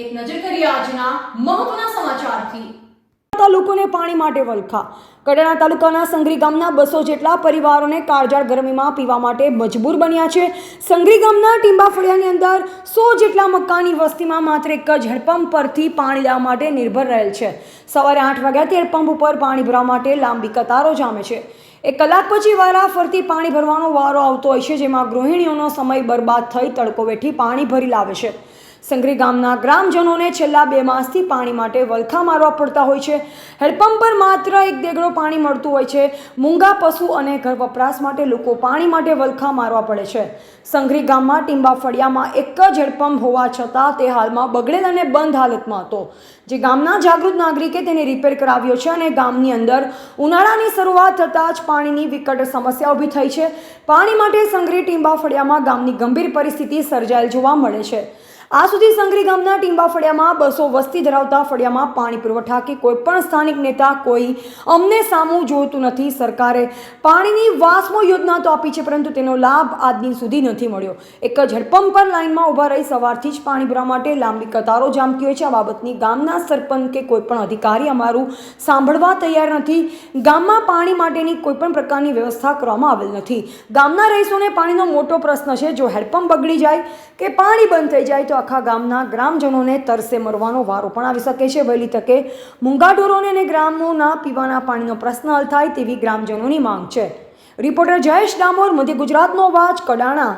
એક નજર કરીએ આજના મહત્વના સમાચારથી. તાલુકોને પાણી માટે વલખા. કડાણા તાલુકાના સંગરી ગામના બસો જેટલા પરિવારોને કાળજાળ ગરમીમાં પીવા માટે મજબૂર બન્યા છે. સંગરી ગામના ટીંબા ફળિયાની અંદર સો જેટલા મકાની વસ્તીમાં માત્ર એક જ હેડપંપ પરથી પાણી લેવા માટે નિર્ભર રહેલ છે. સવારે આઠ વાગ્યાથી હેડપંપ ઉપર પાણી ભરવા માટે લાંબી કતારો જામે છે. એક કલાક પછી વારા ફરતી પાણી ભરવાનો વારો આવતો હોય છે, જેમાં ગૃહિણીઓનો સમય બરબાદ થઈ તડકો વેઠી પાણી ભરી લાવે છે. સંગરી ગામના ગ્રામજનોને છેલ્લા બે માસથી પાણી માટે વલખા મારવા પડતા હોય છે. હેડપંપ પર માત્ર એક દેગડો પાણી મળતું હોય છે. મૂંગા પશુ અને ઘર વપરાશ માટે લોકો પાણી માટે વલખા મારવા પડે છે. સંગરી ગામમાં ટીંબા ફળિયામાં એક જ હેડપંપ હોવા છતાં તે હાલમાં બગડેલ અને બંધ હાલતમાં હતો. જે ગામના જાગૃત નાગરિકે તેને રિપેર કરાવ્યો છે અને ગામની અંદર ઉનાળાની શરૂઆત થતાં જ પાણીની વિકટ સમસ્યા ઊભી થઈ છે. પાણી માટે સંગરી ટીંબા ફળિયામાં ગામની ગંભીર પરિસ્થિતિ સર્જાયેલ જોવા મળે છે. આ સુધી સંગરી ગામના ટીંબા ફળિયામાં બસો વસ્તી ધરાવતા ફળિયામાં પાણી પુરવઠા કે કોઈ પણ સ્થાનિક નેતા કોઈ અમને સામું જોતું નથી. સરકારે પાણીની વાસમો યોજના તો આપી છે, પરંતુ તેનો લાભ આજની સુધી નથી મળ્યો. એક જ હેડપંપ પર લાઇનમાં ઊભા રહી સવારથી જ પાણી ભરવા માટે લાંબી કતારો જામકી હોય છે. આ બાબતની ગામના સરપંચ કે કોઈ પણ અધિકારી અમારું સાંભળવા તૈયાર નથી. ગામમાં પાણી માટેની કોઈ પણ પ્રકારની વ્યવસ્થા કરવામાં આવેલ નથી. ગામના રહીશોને પાણીનો મોટો પ્રશ્ન છે, જો હેડપંપ બગડી જાય કે પાણી બંધ થઈ જાય તો આખા ગામના ગ્રામજનોને તરસે મરવાનો વારો પણ આવી શકે છે. વહેલી તકે મૂંગા ઢોરોને અને ગ્રામોના પીવાના પાણીનો પ્રશ્ન હલ થાય તેવી ગ્રામજનોની માંગ છે. રિપોર્ટર જયેશ ડામોર, મધ્ય ગુજરાતનો અવાજ, કડાણા.